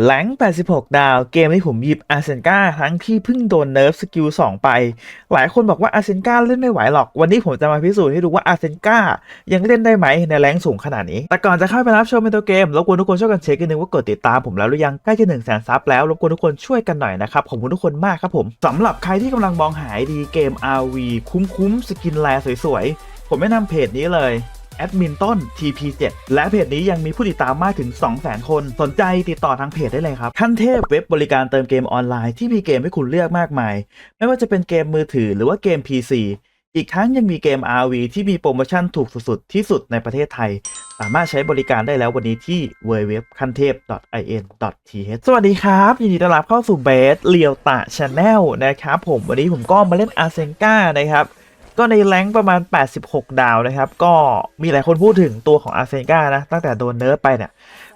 แหลง 86 ดาว เกมที่ผมหยิบอาเซนกาทั้งที่เพิ่งโดนเนิร์ฟสกิล 2 ไป หลายคนบอกว่าอาเซนกาเล่นไม่ไหวหรอก วันนี้ผมจะมาพิสูจน์ให้ดูว่าอาเซนกายังเล่นได้ไหมในแรงสูงขนาดนี้ แต่ก่อนจะเข้าไปรับชมในตัวเกม รบกวนทุกคนช่วยกันเช็คกันนึงว่ากดติดตามผมแล้วหรือยัง ใกล้จะ1นึ่งแสนซับแล้ว รบกวนทุกคนช่วยกันหน่อยนะครับ ขอบคุณทุกคนมากครับผมสำหรับใครที่กำลังมองหาดีเกม RV คุ้มๆ สกินแลสวยๆ ผมแนะนำเพจนี้เลย แอดมินต้น TP7 และเพจนี้ยังมีผู้ติดตามมากถึง 200,000 คน สนใจติดต่อทางเพจได้เลยครับ ขั้นเทพเว็บบริการเติมเกมออนไลน์ที่มีเกมให้คุณเลือกมากมาย ไม่ว่าจะเป็นเกมมือถือหรือว่าเกม PC อีกทั้งยังมีเกม RV ที่มีโปรโมชั่นถูกสุดๆ ที่สุดในประเทศไทย สามารถใช้บริการได้แล้ววันนี้ที่ www คันเทพ .in.th สวัสดีครับ ยินดีต้อนรับเข้าสู่เบสเลียวตะชาแนลนะครับผมวันนี้ผมก็มาเล่นอาเซนกานะครับ ก็ในแรงประมาณ 86 ดาวนะครับ ก็มีหลายคนพูดถึงตัวของอาร์เซนกานะ ตั้งแต่โดนเนิร์ฟไปเนี่ย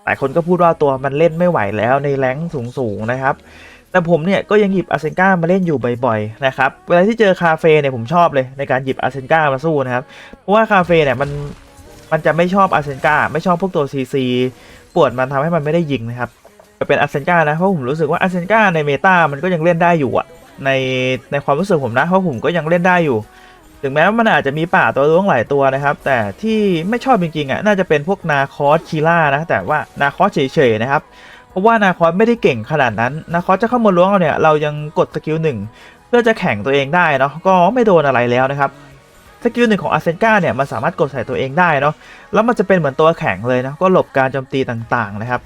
หลายคนก็พูดว่าตัวมันเล่นไม่ไหวแล้วในแรงค์สูงๆนะครับ แต่ผมเนี่ยก็ยังหยิบอาร์เซนกามาเล่นอยู่บ่อยๆนะครับ เวลาที่เจอคาเฟ่เนี่ยผมชอบเลยในการหยิบอาร์เซนกามาสู้นะครับ เพราะว่าคาเฟ่เนี่ยมันมันจะไม่ชอบอาร์เซนกาไม่ชอบพวกตัวซีซีปวดมันทำให้มันไม่ได้ยิงนะครับเป็นอาร์เซนกานะเพราะผมรู้สึกว่าอาร์เซนกาในเมตามันก็ยังเล่นได้อยู่อะในในความรู้สึกผมนะเพราะผมก็ยังเล่นได้อยู่ ถึงแม้ว่ามันอาจจะมีป่าตัวล้วงหลายตัวนะครับ แต่ที่ไม่ชอบจริงๆอะน่าจะเป็นพวกนาคอสคีล่านะแต่ว่านาคอสเฉยๆนะครับเพราะว่านาคอสไม่ได้เก่งขนาดนั้นนาคอสจะเข้ามาล้วงเราเนี่ยเรายังกดสกิลหนึ่งเพื่อจะแข่งตัวเองได้เนาะก็ไม่โดนอะไรแล้วนะครับสกิลหนึ่งของอาเซนกาเนี่ยมันสามารถกดใส่ตัวเองได้เนาะแล้วมันจะเป็นเหมือนตัวแข็งเลยนะก็หลบการโจมตีต่างๆนะครับ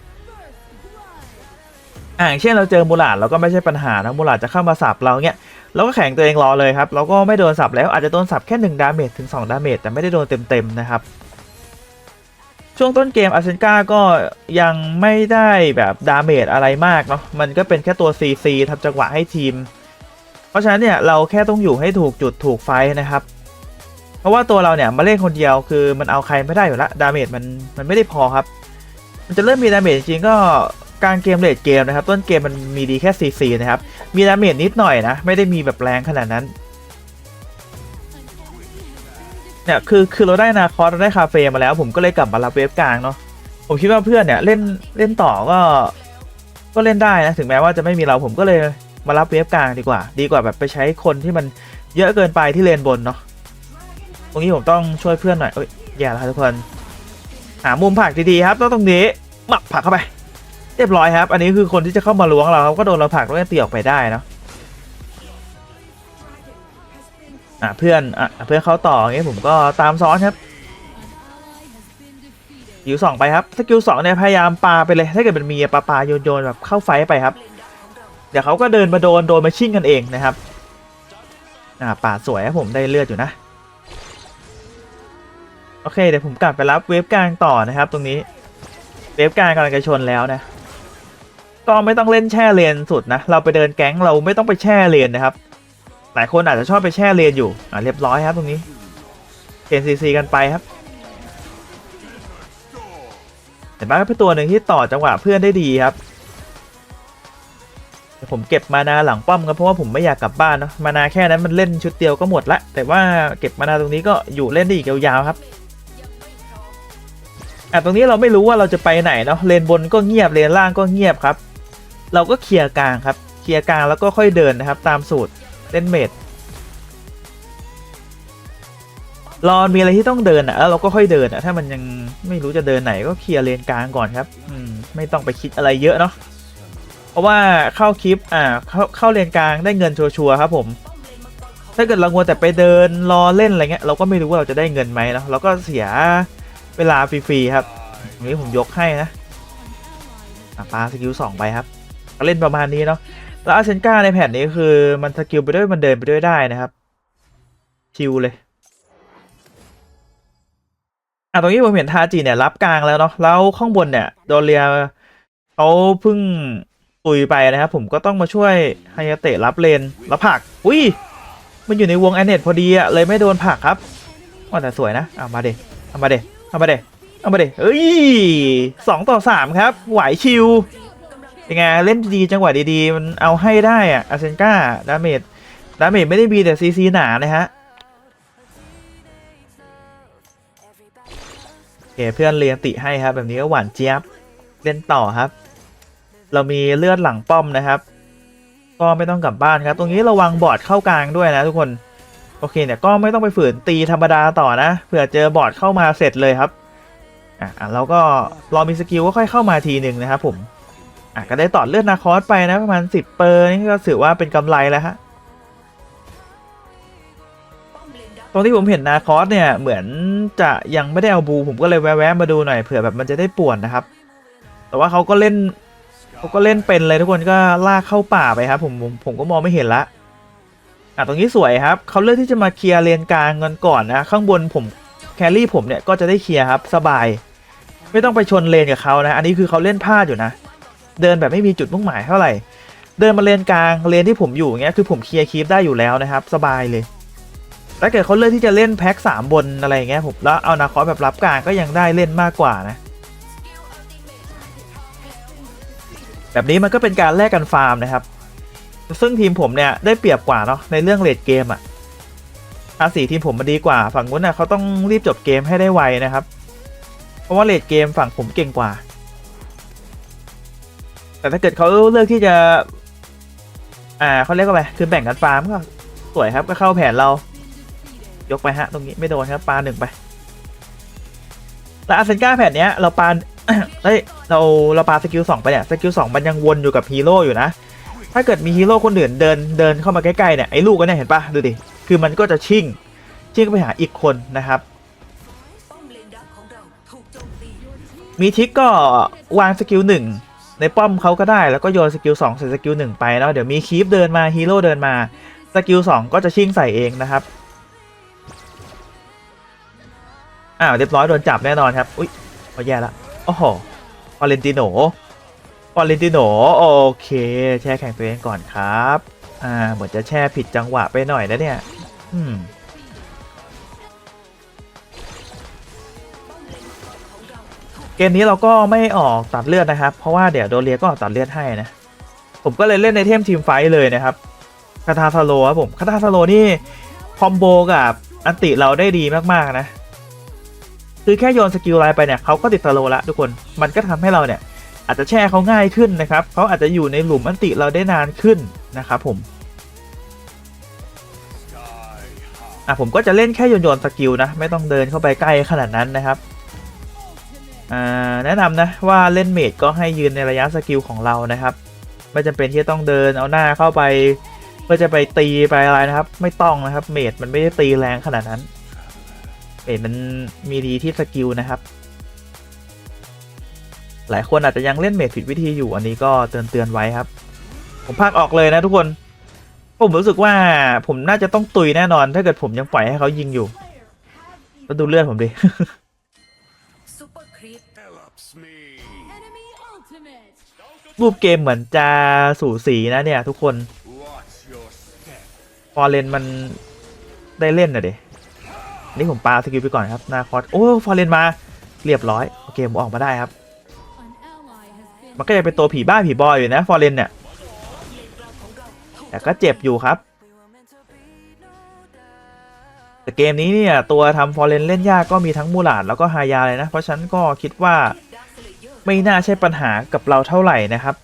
อ่าอย่างเช่นเราเจอมูลาดเราก็ไม่ใช่ปัญหานะมูลาดจะเข้ามาสับเราเนี่ย เราก็แข่งตัวเองรอเลยครับเราก็ไม่โดนสับแล้วอาจจะโดนสับแค่1ดาเมจถึง2ดาเมจแต่ไม่ได้โดนเต็มๆนะครับช่วงต้นเกมอาเซนกาก็ยังไม่ได้แบบดาเมจอะไรมากเนาะมันก็เป็นแค่ตัว CC ทำจังหวะให้ทีม เพราะฉะนั้นเนี่ยเราแค่ต้องอยู่ให้ถูกจุดถูกไฟนะครับเพราะว่าตัวเราเนี่ยมาเล่นคนเดียวคือมันเอาใครไม่ได้อยู่ละดาเมจมันมันไม่ได้พอครับ มันจะเริ่มมีดาเมจจริงก็ กลางเกมเลดเกมนะครับ ต้นเกมมันมีดีแค่ CC นะครับ มีดาเมจนิดหน่อยนะ ไม่ได้มีแบบแรงขนาดนั้นเนี่ยคือคือเราได้นาคอสเราได้คาเฟ่มาแล้วผมก็เลยกลับมารับเวฟกลางเนาะผมคิดว่าเพื่อนเนี่ยเล่นเล่นต่อก็ ก็เล่นได้นะถึงแม้ว่าจะไม่มีเราผมก็เลยมารับเวฟกลางดีกว่า ดีกว่าแบบไปใช้คนที่มันเยอะเกินไปที่เลนบนเนาะตรงนี้ผมต้องช่วยเพื่อนหน่อยเอ้ยแย่แล้วครับทุกคนหามุมผักดีๆครับต้องตรงนี้หมักผักเข้าไป เรียบร้อยครับ อันนี้คือคนที่จะเข้ามาล้วงเราครับก็โดนเราผลักแล้วก็ตีออกไปได้เนาะอะเพื่อนอะเพื่อนเขาต่ออย่างงี้ผมก็ตามซ้อนครับสกิลสองไปครับสกิลสองเนี่ยพยายามปาไปเลย ถ้าเกิดมันมีปาปาโยนโยนแบบเข้าไฟไปครับ เดี๋ยวเขาก็เดินมาโดนโดนมาชิ่งกันเองนะครับ อ่าป่าสวยครับผมได้เลือดอยู่นะ โอเคเดี๋ยวผมกลับไปรับเวฟกลางต่อนะครับ ตรงนี้ เวฟกลางกำลังจะชนแล้วนะ ก็ไม่ต้องเล่นแช่เลนสุดนะ เราไปเดินแก๊งเราไม่ต้องไปแช่เลนนะครับ หลายคนอาจจะชอบไปแช่เลนอยู่ อ่าเรียบร้อยครับตรงนี้เนซีซีกันไปครับเห็นไหมครับเป็นตัวหนึ่งที่ต่อจังหวะเพื่อนได้ดีครับ ผมเก็บมานาหลังป้อมครับเพราะว่าผมไม่อยากกลับบ้านเนาะมานาแค่นั้นมันเล่นชุดเดียวก็หมดละ แต่ว่าเก็บมานาตรงนี้ก็อยู่เล่นได้อีกยาวๆครับอะตรงนี้เราไม่รู้ว่าเราจะไปไหนเนาะเลนบนก็เงียบเลนล่างก็เงียบครับ เราก็เคลียร์กลางครับ เคลียร์กลางแล้วก็ค่อยเดินนะครับ ตามสูตรเล่นเมดรอมีอะไรที่ต้องเดินอะแล้วเราก็ค่อยเดินอะถ้ามันยังไม่รู้จะเดินไหนก็เคลียร์เลนกลางก่อนครับ อืมไม่ต้องไปคิดอะไรเยอะเนาะเพราะว่าเข้าคลิปอ่าเข้าเข้าเลนกลางได้เงินชัวร์ครับ ผม ถ้าเกิดเรางัวแต่ไปเดินรอเล่นอะไรเงี้ยเราก็ไม่รู้ว่าเราจะได้เงินไหมเนาะเราก็เสียเวลาฟรีๆครับตรงนี้ผมยกให้นะอะปาสกิลสองไปครับ เล่นประมาณนี้เนาะแล้วอาเซนกาในแผ่นนี้คือมันสกิลไปด้วยมันเดินไปด้วยได้นะครับชิวเลยอะตรงนี้ผมเห็นทาจิเนี่ยรับกลางแล้วเนาะแล้วข้างบนเนี่ยโดเรียเขาเพิ่งตุยไปนะครับผมก็ต้องมาช่วยไฮยาเตะรับเลนแล้วผัก อุ้ยมันอยู่ในวงแอนเนตพอดีอะเลยไม่โดนผักครับว่าแต่สวยนะเอามาเดเอามาเดเอามาเดเอามาเดเอ้ยสองต่อสามครับไหวชิว ยังไงเล่นดีจังหวะดีๆ มันเอาให้ได้อะอาเซนกาดาเมจดาเมจไม่ได้มีแต่ซีซีหนานะฮะโอเคเพื่อนเรียนติให้ครับ แบบนี้ก็หวานเจี๊ยบเล่นต่อครับ เรามีเลือดหลังป้อมนะครับ ก็ไม่ต้องกลับบ้านครับ ตรงนี้ระวังบอดเข้ากลางด้วยนะทุกคนโอเคเนี่ยก็ไม่ต้องไปฝืนตีธรรมดาต่อนะเผื่อเจอบอดเข้ามาเสร็จเลยครับอะอะแล้วก็รอมีสกิลก็ค่อยเข้ามาทีหนึ่งนะครับผม อะก็ได้ต่อเลือดนาคอสไปนะประมาณ 10 เปอร์นี่ก็ถือว่าเป็นกำไรแล้วฮะตรงที่ผมเห็นนาคอสเนี่ยเหมือนจะยังไม่ได้เอาบู ผมก็เลยแวะมาดูหน่อยเผื่อแบบมันจะได้ป่วนนะครับ แต่ว่าเขาก็เล่นเขาก็เล่นเป็นเลยทุกคนก็ลากเข้าป่าไปครับผมผมผมก็มองไม่เห็นละอะตรงนี้สวยครับเขาเลือกที่จะมาเคลียร์เลนกลางกันก่อนนะข้างบนผมแครี่ผมเนี่ยก็จะได้เคลียร์ครับสบาย ไม่ต้องไปชนเลนกับเขานะ อันนี้คือเขาเล่นพลาดอยู่นะ เดินแบบไม่มีจุดมุ่งหมายเท่าไหร่ เดินมาเลนกลางเลนที่ผมอยู่เงี้ยคือผมเคลียร์คีปได้อยู่แล้วนะครับ สบายเลยถ้าเกิดเขาเลือกที่จะเล่นแพ็คสามบนอะไรเงี้ยผมแล้วเอานาคอสแบบรับกลางก็ยังได้เล่นมากกว่านะ แบบนี้มันก็เป็นการแลกกันฟาร์มนะครับ ซึ่งทีมผมเนี่ยได้เปรียบกว่าเนาะในเรื่องเลดเกมอะอาสีทีมผมมันดีกว่า ฝั่งนู้นน่ะเขาต้องรีบจบเกมให้ได้ไวนะครับ เพราะว่าเลดเกมฝั่งผมเก่งกว่า แต่ถ้าเกิดเขาเลือกที่จะ อ่าเขาเรียกว่าอะไรคือแบ่งกันฟาร์มก็สวยครับก็เข้าแผนเรา ยกไปฮะ ตรงนี้ไม่โดนครับปาหนึ่งไปแล้วอาเซนก้าแผ่นเนี้ยเราปาเอ้ยเราเราปาสกิลสองไปเนี่ยสกิลสองมันยังวนอยู่กับฮีโร่อยู่นะ ถ้าเกิดมีฮีโร่คนอื่นเดินเดินเข้ามาใกล้ๆเนี่ยไอ้ลูกก็เนี่ยเห็นปะดูดิ คือมันก็จะชิ่ง ชิ่งไปหาอีกคนนะครับ มีทิกก็วางสกิลหนึ่ง ในป้อมเขาก็ได้แล้วก็โยนสกิลสองใส่สกิลหนึ่งไปแล้วเดี๋ยวมีคีปเดินมาฮีโร่เดินมาสกิลสองก็จะชิ่งใส่เองนะครับอ้าวเรียบร้อยโดนจับแน่นอนครับอุ้ยพอแย่ละโอ้โหฟอเรนติโนฟอเรนติโนโอเค แช่แข่งตัวเองก่อนครับอ่าเหมือนจะแช่ผิดจังหวะไปหน่อยนะเนี่ย อืม เกมนี้เราก็ไม่ออกตัดเลือดนะครับ เพราะว่าเดี๋ยวโดเรียก็ออกตัดเลือดให้นะ ผมก็เลยเล่นในเทมทีมไฟท์เลยนะครับคาทาสโลครับผมคาทาสโลนี่คอมโบกับอันติเราได้ดีมากๆนะ คือแค่โยนสกิลไลน์ไปเนี่ยเขาก็ติดสโลละทุกคน มันก็ทำให้เราเนี่ยอาจจะแช่เขาง่ายขึ้นนะครับเขาอาจจะอยู่ในหลุมอันติเราได้นานขึ้นนะครับผมอะผมก็จะเล่นแค่โยนโยนสกิลนะ ไม่ต้องเดินเข้าไปใกล้ขนาดนั้นนะครับ แนะนำนะว่าเล่นเมดก็ให้ยืนในระยะสกิลของเรานะครับ ไม่จำเป็นที่จะต้องเดินเอาหน้าเข้าไป เพื่อจะไปตีไปอะไรนะครับ ไม่ต้องนะครับ เมดมันไม่ได้ตีแรงขนาดนั้นเห็นมันมีดีที่สกิลนะครับ หลายคนอาจจะยังเล่นเมทผิดวิธีอยู่อันนี้ก็เตือนเตือนๆไว้ครับ ผมพากออกเลยนะทุกคนผมรู้สึกว่าผมน่าจะต้องตุยแน่นอน ถ้าเกิดผมยังปล่อยให้เขายิงอยู่แล้วดูเลือดผมดิ รูปเกมเหมือนจะสูสีนะเนี่ยทุกคนฟอร์เรนมันได้เล่นนะเด็นี่ผมปาสกิลไปก่อนครับนาคอสโอ้ฟอร์เรนมาเรียบร้อยโอเคผมออกมาได้ครับ มันก็จะเป็นตัวผีบ้าผีบอยอยู่นะฟอร์เรนเนี่ยแต่ก็เจ็บอยู่ครับ แต่เกมนี้เนี่ยตัวทำฟอร์เรนเล่นยากก็มีทั้งมูลาดแล้วก็ฮายาเลยนะ เพราะฉันก็คิดว่า ไม่น่าใช่ปัญหากับเราเท่าไหร่นะครับ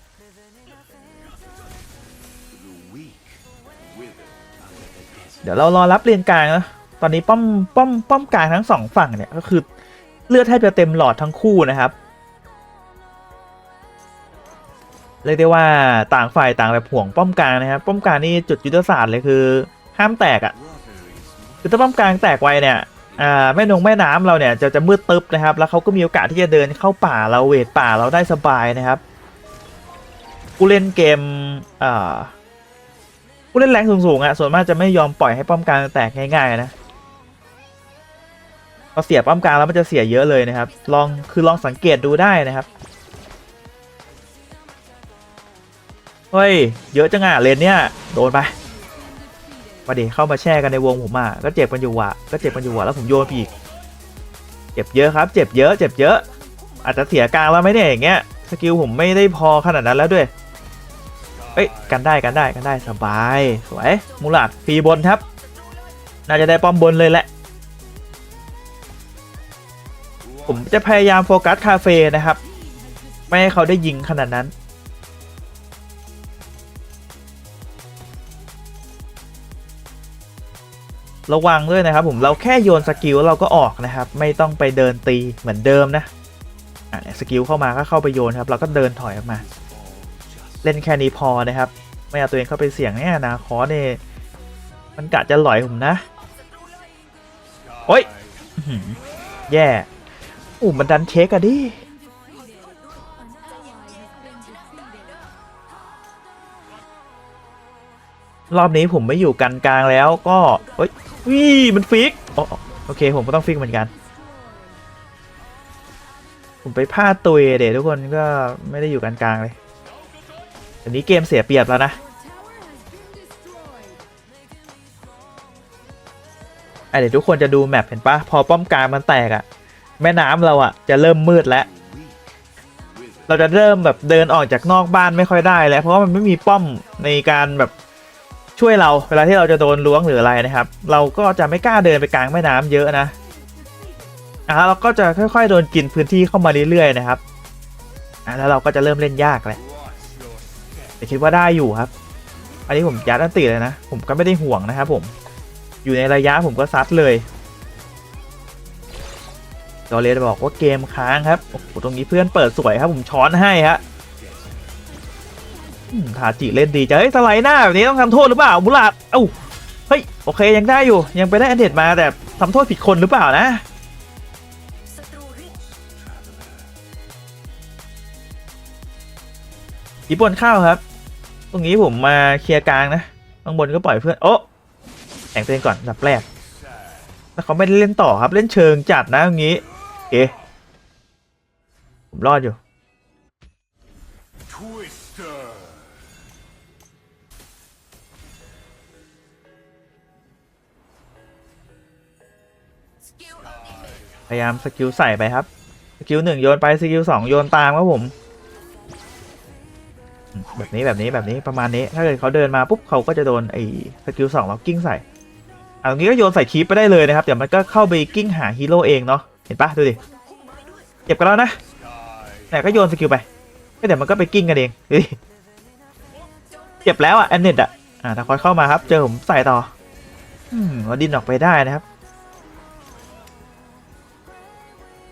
เดี๋ยวเรารอรับเรียนกลางนะตอนนี้ป้อมป้อมป้อมกลางทั้งสองฝั่งเนี่ยก็คือเลือดแทบจะเต็มหลอดทั้งคู่นะครับเรียกได้ว่าต่างฝ่ายต่างแบบห่วงป้อมกลางนะครับป้อมกลางนี่จุดยุทธศาสตร์เลยคือ ห้ามแตกอะ่ะคือถ้าป้อมกลางแตกไวเนี่ย แม่นงแม่น้ำเราเนี่ยจะจะมืดตึ๊บนะครับ แล้วเขาก็มีโอกาสที่จะเดินเข้าป่าเราเวทป่าเราได้สบายนะครับกูเล่นเกมกูเล่นแรงสูงๆอะ่ะส่วนมากจะไม่ยอมปล่อยให้ป้อมกลางแตกง่ายๆนะพอเสียป้อมกลางแล้วมันจะเสียเยอะเลยนะครับ ลองคือลองสังเกตดูได้นะครับเฮ้ยเยอะจังอะเลนเนี่ยโดนไป มาดิเข้ามาแช่กันในวงผมอะก็เจ็บกันอยู่ว่ะก็เจ็บกันอยู่ว่ะแล้วผมโยนไปอีกเจ็บเยอะครับ เจ็บเยอะ เจ็บเยอะ อาจจะเสียกลางแล้วไหมเนี่ยอย่างเงี้ยสกิลผมไม่ได้พอขนาดนั้นแล้วด้วยเอ้ยกันได้กันได้กันได้สบายสวยมูลาดฟรีบนครับ น่าจะได้ป้อมบนเลยแหละผมจะพยายามโฟกัสคาเฟ่นะครับ ไม่ให้เขาได้ยิงขนาดนั้น ระวังด้วยนะครับผมเราแค่โยนสกิลเราก็ออกนะครับ ไม่ต้องไปเดินตีเหมือนเดิมนะสกิลเข้ามาก็เข้าไปโยนครับเราก็เดินถอยออกมา เล่นแค่นี้พอนะครับ ไม่เอาตัวเองเข้าไปเสี่ยงเนี่ยนาคอเนี่ยมันกะจะหลอยผมนะ โอ๊ยแย่อู้มันดันเช็คอะดิ รอบนี้ผมไม่อยู่กันกลางแล้วก็เฮ้ยวิมันฟิกอ๋อโอเคผมก็ต้องฟิกเหมือนกัน ผมไปพลาดตัวเดี๋ยวทุกคนก็ไม่ได้อยู่กันกลางเลยอันนี้เกมเสียเปรียบแล้วนะอะเดี๋ยวทุกคนจะดูแมปเห็นปะพอป้อมกลางมันแตกอะแม่น้ำเราอะจะเริ่มมืดแล้วเราจะเริ่มแบบเดินออกจากนอกบ้านไม่ค่อยได้แล้ว เพราะว่ามันไม่มีป้อมในการแบบ ช่วยเราเวลาที่เราจะโดนล้วงหรืออะไรนะครับ เราก็จะไม่กล้าเดินไปกลางแม่น้ำเยอะนะอะเราก็จะค่อยๆโดนกินพื้นที่เข้ามาเรื่อยๆนะครับอะแล้วเราก็จะเริ่มเล่นยากแหละแต่คิดว่าได้อยู่ครับ อันนี้ผมยัดอันติเลยนะ ผมก็ไม่ได้ห่วงนะครับผมอยู่ในระยะผมก็ซัดเลยดอเลสบอกว่าเกมค้างครับโอ้โหตรงนี้เพื่อนเปิดสวยครับผมช้อนให้ฮะ ทาจิเล่นดีจะเฮ้ยสไลด์หน้าแบบนี้ต้องทำโทษหรือเปล่าบุลาดเอ้าเฮ้ยโอเคยังได้อยู่ยังไปได้อันเด็ดมาแต่ทำโทษผิดคนหรือเปล่านะศัตรูเรียกญี่ปุ่นเข้าครับ ตรงนี้ผมมาเคลียร์กลางนะข้างบนก็ปล่อยเพื่อนโอ้แต่งตัวเองก่อนดับแรกแล้วเขาไม่ได้เล่นต่อครับเล่นเชิงจัดนะตรงนี้โอเคผมรอดอยู่ พยายามสกิลใส่ไปครับ สกิลหนึ่งโยนไป สกิลสองโยนตามครับผม แบบนี้แบบนี้แบบนี้ประมาณนี้ ถ้าเกิดเขาเดินมาปุ๊บเขาก็จะโดนไอ้สกิลสองเรากิ้งใส่อะตรงนี้ก็โยนใส่คีปไปได้เลยนะครับ เดี๋ยวมันก็เข้าไปกิ้งหาฮีโร่เองเนาะ เห็นปะดูดิ เก็บกันแล้วนะแต่ก็โยนสกิลไปก็เดี๋ยวมันก็ไปกิ้งกันเองเจ็บแล้วอะแอนเน็ตอะอ่าถ้าคอยเข้ามาครับ เจอผมใส่ต่อ อืมเราดินออกไปได้นะครับ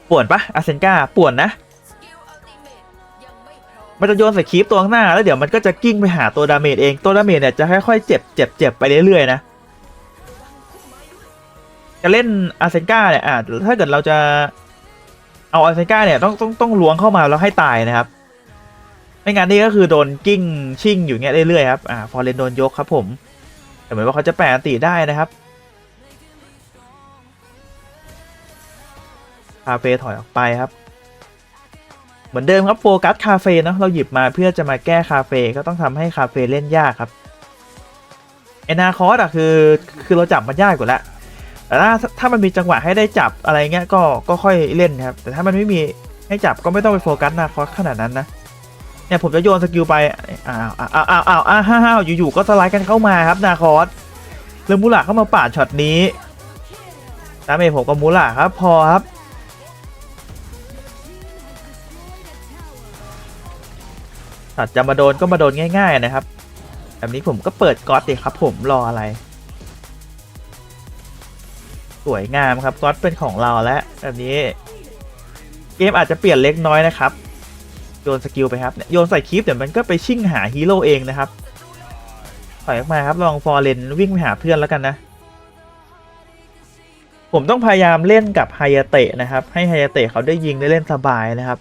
ป่วนปะอาเซนกาป่วนนะ มันจะโยนใส่คีปตัวข้างหน้า แล้วเดี๋ยวมันก็จะกิ้งไปหาตัวดาเมจเอง ตัวดาเมจเนี่ยจะค่อยๆเจ็บเจ็บเจ็บไปเรื่อยๆนะ จะเล่นอาเซนกาเนี่ยอ่าถ้าเกิดเราจะเอาอาเซนกาเนี่ยต้องต้องต้องล้วงเข้ามาแล้วให้ตายนะครับ ไม่งั้นนี่ก็คือโดนกิ้งชิ่งอยู่เงี้ยเรื่อยๆครับ อ่า ฟอร์เรนโดนยกครับผมแต่เหมือนว่าเขาจะแปลอันติได้นะครับ คาเฟ่ถอยออกไปครับ เหมือนเดิมครับโฟกัสคาเฟ่เนอะเราหยิบมาเพื่อจะมาแก้คาเฟ่ก็ต้องทำให้คาเฟ่เล่นยากครับเอนาคอสอะคือคือเราจับมันยากกว่าแล้วแต่ถ้าถ้ามันมีจังหวะให้ได้จับอะไรเงี้ยก็ก็ค่อยเล่นครับ แต่ถ้ามันไม่มีให้จับก็ไม่ต้องไปโฟกัสนาคอสขนาดนั้นนะเนี่ยผมจะโยนสกิลไปอ้าวอ้าวอ้าวอ้าวอ้าวอ้าวอ้าวอยู่ๆก็สไลด์กันเข้ามาครับนาคอสเรื่องมูลาเข้ามาปาดช็อตนี้ดาเมจผมกับมูลาครับพอครับ อาจะมาโดนก็มาโดนง่าย ๆ นะครับ แบบนี้ผมก็เปิดก๊อตดีครับ ผมรออะไร สวยงามครับก๊อตเป็นของเราแล้วแบบนี้ เกมอาจจะเปลี่ยนเล็กน้อยนะครับ โยนสกิลไปครับโยนใส่คลิปเดี๋ยวมันก็ไปชิ่งหาฮีโร่เองนะครับถอยออกมาครับลองฟอร์เรนวิ่งไปหาเพื่อนแล้วกันนะ ผมต้องพยายามเล่นกับไฮยาเตะนะครับ ให้ไฮยาเตะเขาได้ยิงได้เล่นสบายนะครับ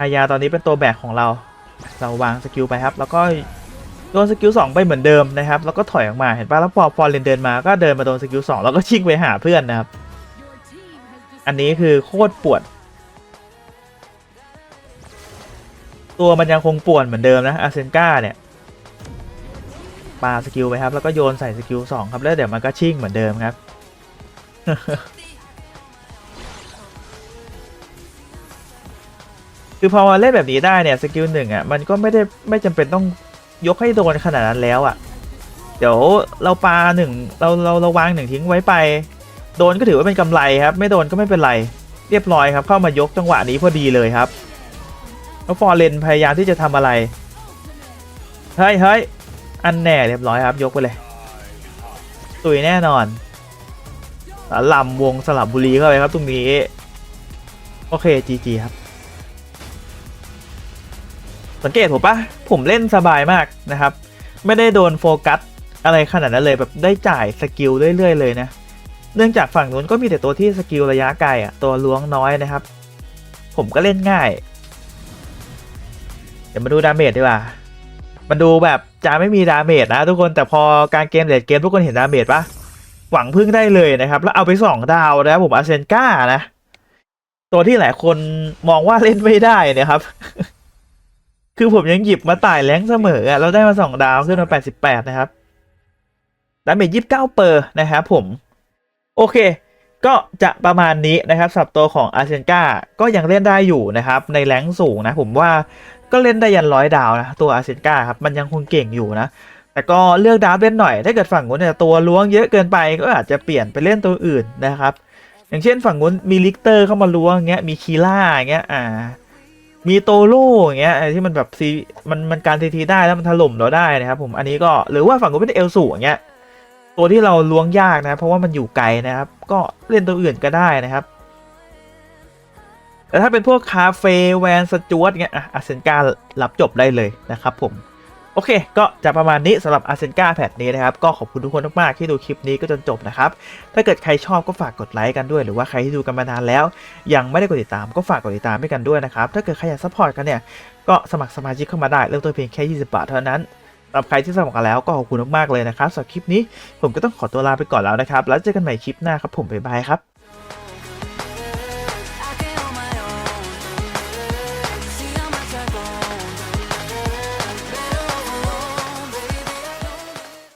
อายาตอนนี้เป็นตัวแบกของเรา เราวางสกิลไปครับ แล้วก็โดนสกิลสองไปเหมือนเดิมนะครับ แล้วก็ถอยออกมาเห็นปะแล้วพอฟอร์เรนเดินมาก็เดินมาโดนสกิลสองแล้วก็ชิงไปหาเพื่อนนะครับ อันนี้คือโคตรปวด ตัวมันยังคงป่วนเหมือนเดิมนะอาเซนกาเนี่ยปาสกิลไปครับ แล้วก็โยนใส่สกิลสองครับแล้วเดี๋ยวมันก็ชิ่งเหมือนเดิมครับ คือพอมาเล่นแบบนี้ได้เนี่ยสกิลหนึ่งอะมันก็ไม่ได้ไม่จำเป็นต้องยกให้โดนขนาดนั้นแล้วอะ เดี๋ยวเราปาหนึ่งเราเราเราวางหนึ่งทิ้งไว้ไป โดนก็ถือว่าเป็นกำไรครับ ไม่โดนก็ไม่เป็นไร เรียบร้อยครับ เข้ามายกจังหวะนี้พอดีเลยครับแล้วฟอร์เรนพยายามที่จะทำอะไรเฮ้ยเฮ้ยอันแน่เรียบร้อยครับ ยกไปเลยตุยแน่นอนสารลำวงสลับบุรีเข้าไปครับตรงนี้ โอเคจีจีครับ สังเกตผมปะผมเล่นสบายมากนะครับ ไม่ได้โดนโฟกัสอะไรขนาดนั้นเลยแบบได้จ่ายสกิลเรื่อยๆเลยนะ เนื่องจากฝั่งนู้นก็มีแต่ตัวที่สกิลระยะไกลอะตัวล้วงน้อยนะครับ ผมก็เล่นง่าย เดี๋ยวมาดูดาเมจดีกว่า มันดูแบบจะไม่มีดาเมจนะ ทุกคนแต่พอการเกมเลดเกมทุกคนเห็นดาเมจปะหวังพึ่งได้เลยนะครับ แล้วเอาไปสองดาวนะผมอาเซนก้านะ ตัวที่หลายคนมองว่าเล่นไม่ได้นะครับ คือผมยังหยิบมาต่ายแรงเสมออะแล้วได้มาสองดาวขึ้นมาแปดสิบแปดนะครับดาเมจยี่สิบเก้าเปอร์นะครับผม โอเค ก็จะประมาณนี้นะครับสำหรับตัวของอาเซนกาก็ยังเล่นได้อยู่นะครับ ในแรงสูงนะ ผมว่าก็เล่นได้ยันร้อยดาวนะ ตัวอาเซนกาครับ มันยังคงเก่งอยู่นะ แต่ก็เลือกดาวเล่นหน่อย ถ้าเกิดฝั่งนู้นเนี่ยตัวล้วงเยอะเกินไปก็อาจจะเปลี่ยนไปเล่นตัวอื่นนะครับ อย่างเช่นฝั่งนู้นมีลิกเตอร์เข้ามาล้วงเงี้ยมีคีล่าอย่างเงี้ยอ่า มีโตโร่อย่างเงี้ยไอ้ที่มันแบบซีมันมันการทีทีได้แล้วมันถล่มเราได้นะครับผมอันนี้ก็หรือว่าฝั่งกูเป็นเอลสูอย่างเงี้ยตัวที่เราล้วงยากนะ เพราะว่ามันอยู่ไกลนะครับ ก็เล่นตัวอื่นก็ได้นะครับแต่ถ้าเป็นพวกคาเฟ่แวนสจวตเงี้ยอะอาเซนการับจบได้เลยนะครับผม โอเค ก็จะประมาณนี้สำหรับอาเซนกาแพทนี้นะครับ ก็ขอบคุณทุกคนมากๆที่ดูคลิปนี้ก็จนจบนะครับ ถ้าเกิดใครชอบก็ฝากกดไลค์กันด้วย หรือว่าใครที่ดูกันมานานแล้ว ยังไม่ได้กดติดตามก็ฝากกดติดตามให้กันด้วยนะครับ ถ้าเกิดใครอยากซัพพอร์ตกันเนี่ย ก็สมัครสมาชิกเข้ามาได้เริ่มต้นเพียงแค่ 20 บาทเท่านั้นสำหรับใครที่สมัครกันแล้วก็ขอบคุณมากๆเลยนะครับสำหรับคลิปนี้ผมก็ต้องขอตัวลาไปก่อนแล้วนะครับ แล้วเจอกันใหม่คลิปหน้าครับผมบ๊ายบายครับ